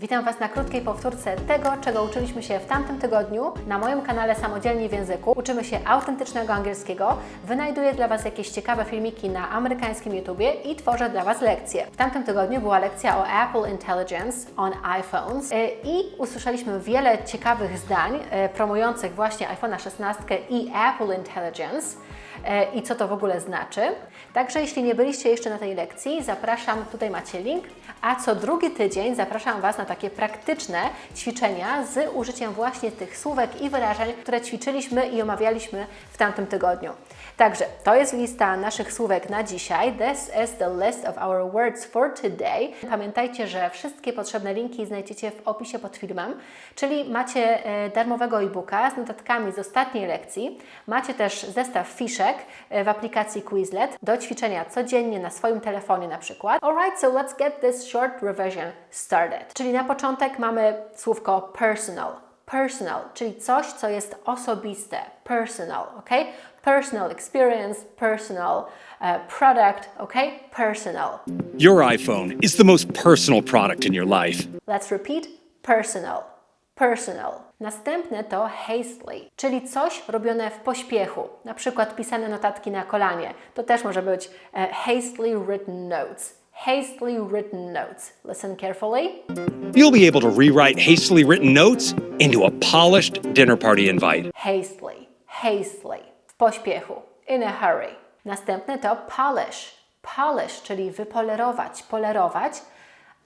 Witam Was na krótkiej powtórce tego, czego uczyliśmy się w tamtym tygodniu. Na moim kanale Samodzielnie w Języku uczymy się autentycznego angielskiego. Wynajduję dla Was jakieś ciekawe filmiki na amerykańskim YouTubie i tworzę dla Was lekcje. W tamtym tygodniu była lekcja o Apple Intelligence on iPhones yy, i usłyszeliśmy wiele ciekawych zdań yy, promujących właśnie iPhone'a 16 i Apple Intelligence i co to w ogóle znaczy. Także jeśli nie byliście jeszcze na tej lekcji, zapraszam, tutaj macie link, a co drugi tydzień zapraszam Was na takie praktyczne ćwiczenia z użyciem właśnie tych słówek i wyrażeń, które ćwiczyliśmy i omawialiśmy w tamtym tygodniu. Także to jest lista naszych słówek na dzisiaj. This is the list of our words for today. Pamiętajcie, że wszystkie potrzebne linki znajdziecie w opisie pod filmem, czyli macie e, darmowego e-booka z notatkami z ostatniej lekcji. Macie też zestaw fiszek e, w aplikacji Quizlet do ćwiczenia codziennie na swoim telefonie na przykład. Alright, so let's get this short revision started. Czyli na początek mamy słówko personal. Personal, czyli coś, co jest osobiste. Personal, ok? Personal experience, personal uh, product, ok? Personal. Your iPhone is the most personal product in your life. Let's repeat. Personal. Personal. Następne to hastily, czyli coś robione w pośpiechu, na przykład pisane notatki na kolanie. To też może być e, hastily written notes. Hastily written notes. Listen carefully. You'll be able to rewrite hastily written notes into a polished dinner party invite. Hastily. Hastily. Pośpiechu. In a hurry. Następne to polish. Polish, czyli wypolerować, polerować,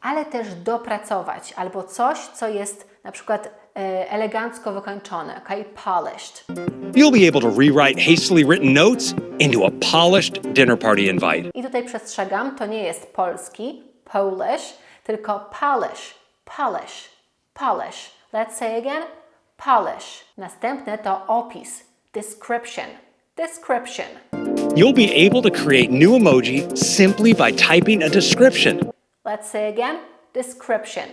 ale też dopracować, albo coś, co jest na przykład e, elegancko wykończone, ok? Polished. You'll be able to rewrite hastily written notes into a polished dinner party invite. I tutaj przestrzegam, to nie jest polski, Polish, tylko polish, polish, polish. Let's say again, polish. Następne to opis, description, description. You'll be able to create new emoji simply by typing a description. Let's say again, description,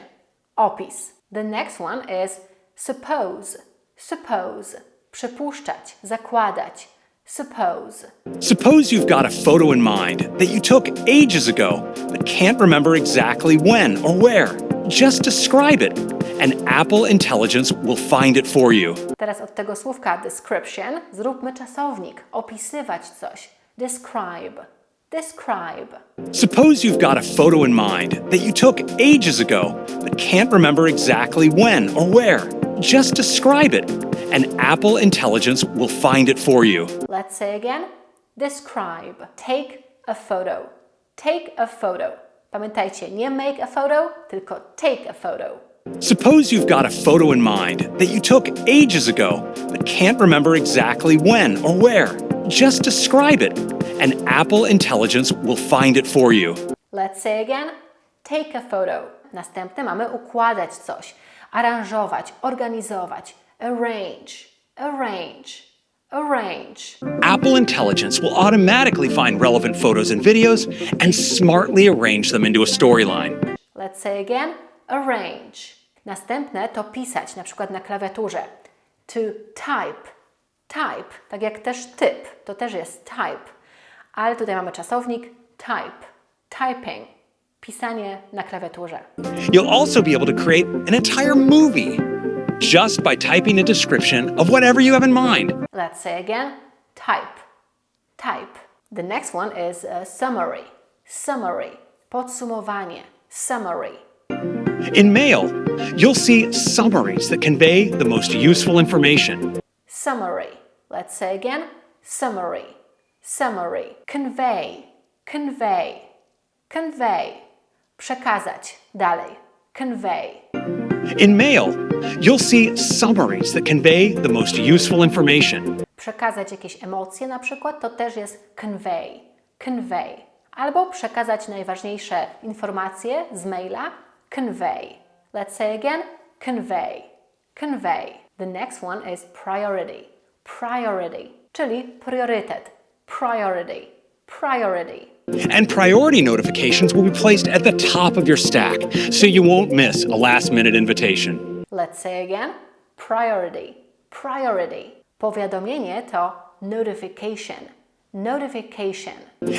opis. The next one is suppose, suppose. Przypuszczać, zakładać, suppose. Suppose you've got a photo in mind that you took ages ago but can't remember exactly when or where. Just describe it, and Apple Intelligence will find it for you. Teraz od tego słówka description zróbmy czasownik, opisywać coś. Describe, describe. Suppose you've got a photo in mind that you took ages ago but can't remember exactly when or where. Just describe it, and Apple Intelligence will find it for you. Let's say again, describe. Take a photo. Take a photo. Pamiętajcie, nie make a photo, tylko take a photo. Suppose you've got a photo in mind that you took ages ago but can't remember exactly when or where. Just describe it, and Apple Intelligence will find it for you. Let's say again, take a photo. Następne mamy układać coś, aranżować, organizować, arrange, arrange, arrange. Apple Intelligence will automatically find relevant photos and videos and smartly arrange them into a storyline. Let's say again, arrange. Następne to pisać, na przykład na klawiaturze. To type, type, tak jak też typ, to też jest type. Ale tutaj mamy czasownik type, typing, pisanie na klawiaturze. You'll also be able to create an entire movie just by typing a description of whatever you have in mind. Let's say again, type, type. The next one is summary, summary, podsumowanie, summary. In mail, you'll see summaries that convey the most useful information. Summary. Let's say again, summary, summary. Convey, convey, convey. Przekazać dalej. Convey. In mail, you'll see summaries that convey the most useful information. Przekazać jakieś emocje na przykład, to też jest convey, convey. Albo przekazać najważniejsze informacje z maila, convey. Let's say again, convey, convey. The next one is priority, priority, czyli priorytet, priority, priority. And priority notifications will be placed at the top of your stack so you won't miss a last minute invitation. Let's say again, priority, priority. Powiadomienie to notification, notification.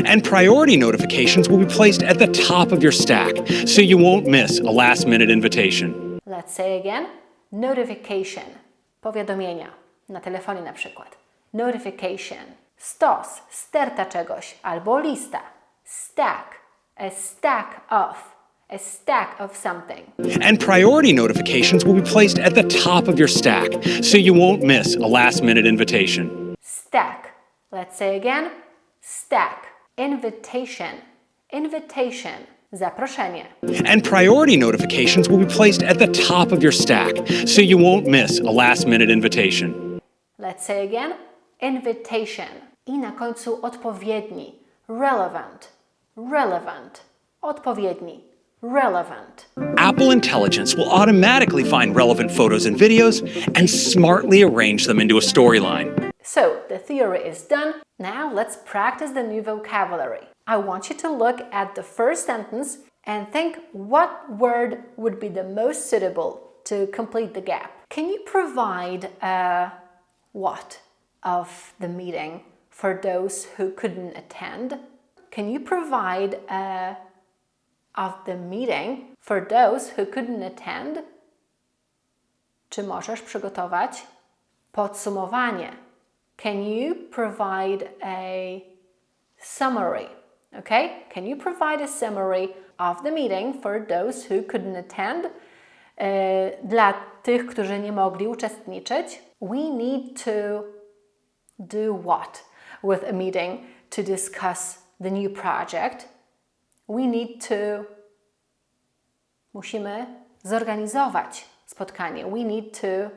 And priority notifications will be placed at the top of your stack so you won't miss a last minute invitation. Let's say again. Notification. Powiadomienia. Na telefonie na przykład. Notification. Stos. Sterta czegoś. Albo lista. Stack. A stack of. A stack of something. And priority notifications will be placed at the top of your stack so you won't miss a last minute invitation. Stack. Let's say again. Stack. Invitation. Invitation. Zaproszenie. And priority notifications will be placed at the top of your stack so you won't miss a last minute invitation. Let's say again. Invitation. I na końcu odpowiedni. Relevant. Relevant. Odpowiedni. Relevant. Apple Intelligence will automatically find relevant photos and videos and smartly arrange them into a storyline. So, the theory is done. Now let's practice the new vocabulary. I want you to look at the first sentence and think what word would be the most suitable to complete the gap. Can you provide a what of the meeting for those who couldn't attend? Can you provide a of the meeting for those who couldn't attend? Czy możesz przygotować podsumowanie? Can you provide a summary? Okay? Can you provide a summary of the meeting for those who couldn't attend? E, Dla tych, którzy nie mogli uczestniczyć, we need to do what with a meeting to discuss the new project? We need to musimy zorganizować spotkanie. We need to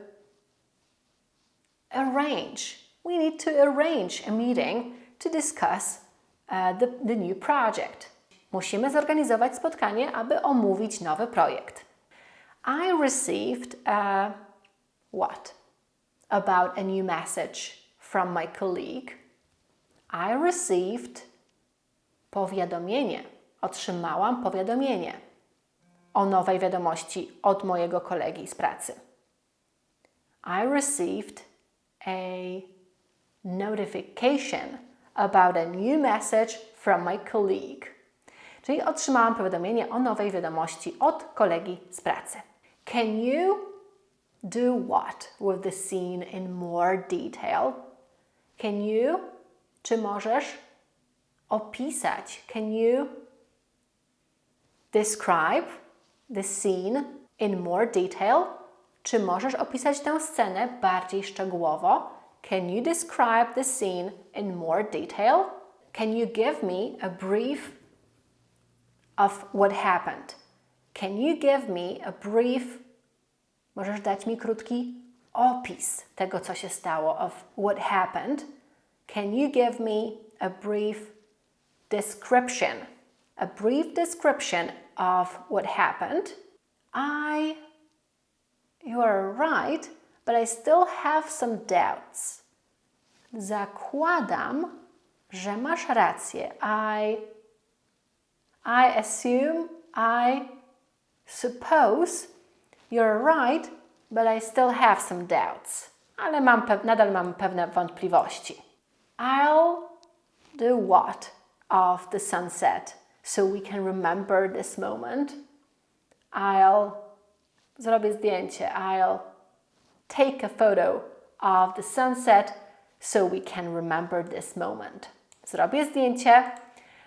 arrange. We need to arrange a meeting to discuss uh, the, the new project. Musimy zorganizować spotkanie, aby omówić nowy projekt. I received a what? About a new message from my colleague. I received powiadomienie. Otrzymałam powiadomienie o nowej wiadomości od mojego kolegi z pracy. I received a notification about a new message from my colleague. Czyli otrzymałam powiadomienie o nowej wiadomości od kolegi z pracy. Can you do what with the scene in more detail? Can you? Czy możesz opisać? Can you describe the scene in more detail? Czy możesz opisać tę scenę bardziej szczegółowo? Can you describe the scene in more detail? Can you give me a brief of what happened? Can you give me a brief? Możesz dać mi krótki opis tego, co się stało, of what happened? Can you give me a brief description? A brief description of what happened? I You are right, but I still have some doubts. Zakładam, że masz rację. I I assume, I suppose you're right, but I still have some doubts. Ale mam nadal mam pewne wątpliwości. I'll do what of the sunset so we can remember this moment. I'll zrobię zdjęcie. I'll take a photo of the sunset so we can remember this moment. Zrobię zdjęcie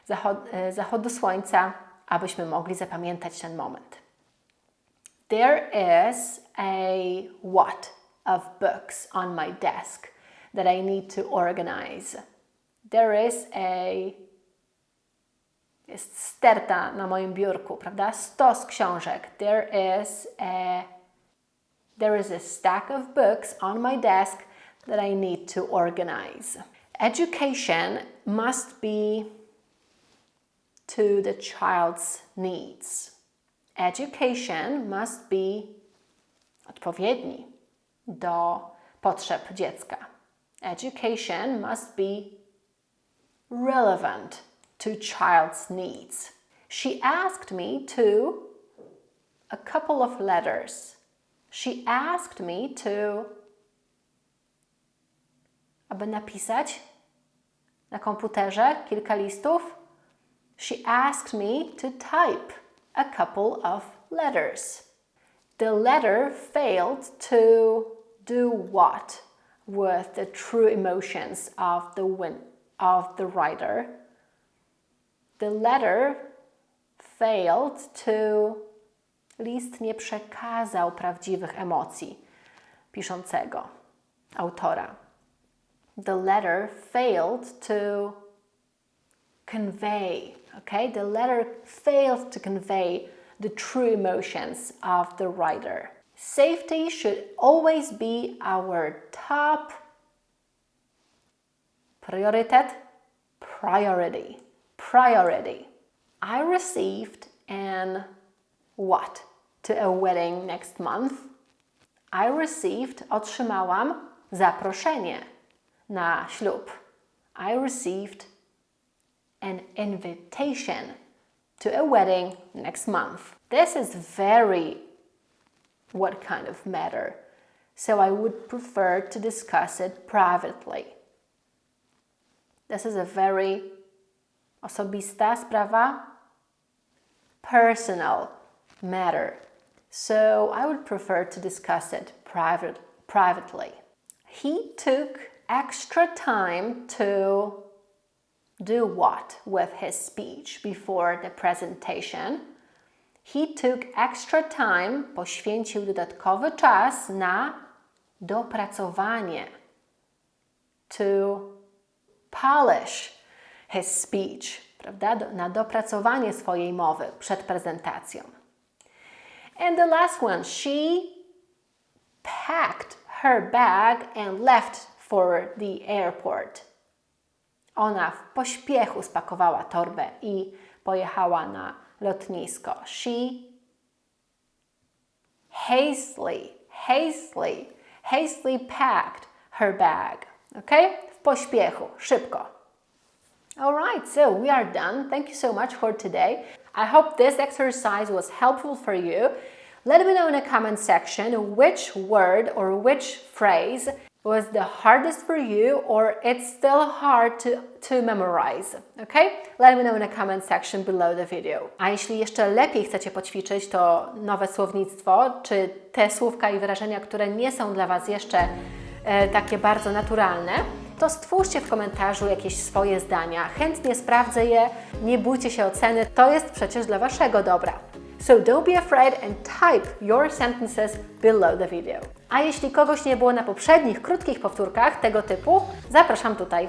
zachod- e, zachodu słońca, abyśmy mogli zapamiętać ten moment. There is a what of books on my desk that I need to organize. There is a jest sterta na moim biurku, prawda? Stos książek. There is a there is a stack of books on my desk that I need to organize. Education must be to the child's needs. Education must be odpowiedni do potrzeb dziecka. Education must be relevant to child's needs. She asked me to a couple of letters. She asked me to aby napisać na komputerze kilka listów. She asked me to type a couple of letters. The letter failed to do what with the true emotions of the win- of the writer. The letter failed to list nie przekazał prawdziwych emocji piszącego, autora. The letter failed to convey, okay? The letter failed to convey the true emotions of the writer. Safety should always be our top priorytet, priority, priority. I received an what to a wedding next month. I received, otrzymałam zaproszenie na ślub. I received an invitation to a wedding next month. This is very what kind of matter. So I would prefer to discuss it privately. This is a very osobista sprawa, personal matter. So I would prefer to discuss it private, privately. He took extra time to do what with his speech before the presentation? He took extra time, poświęcił dodatkowy czas na dopracowanie. To polish his speech, prawda? Na dopracowanie swojej mowy przed prezentacją. And the last one, she packed her bag and left for the airport. Ona w pośpiechu spakowała torbę i pojechała na lotnisko. She hastily, hastily, hastily packed her bag. Ok? W pośpiechu, szybko. Alright, so we are done. Thank you so much for today. I hope this exercise was helpful for you. Let me know in the comment section which word or which phrase was the hardest for you or it's still hard to, to memorize. Okay? Let me know in the comment section below the video. A jeśli jeszcze lepiej chcecie poćwiczyć to nowe słownictwo, czy te słówka i wyrażenia, które nie są dla Was jeszcze e, takie bardzo naturalne, to stwórzcie w komentarzu jakieś swoje zdania. Chętnie sprawdzę je, nie bójcie się oceny, to jest przecież dla Waszego dobra. So don't be afraid and type your sentences below the video. A jeśli kogoś nie było na poprzednich krótkich powtórkach tego typu, zapraszam tutaj.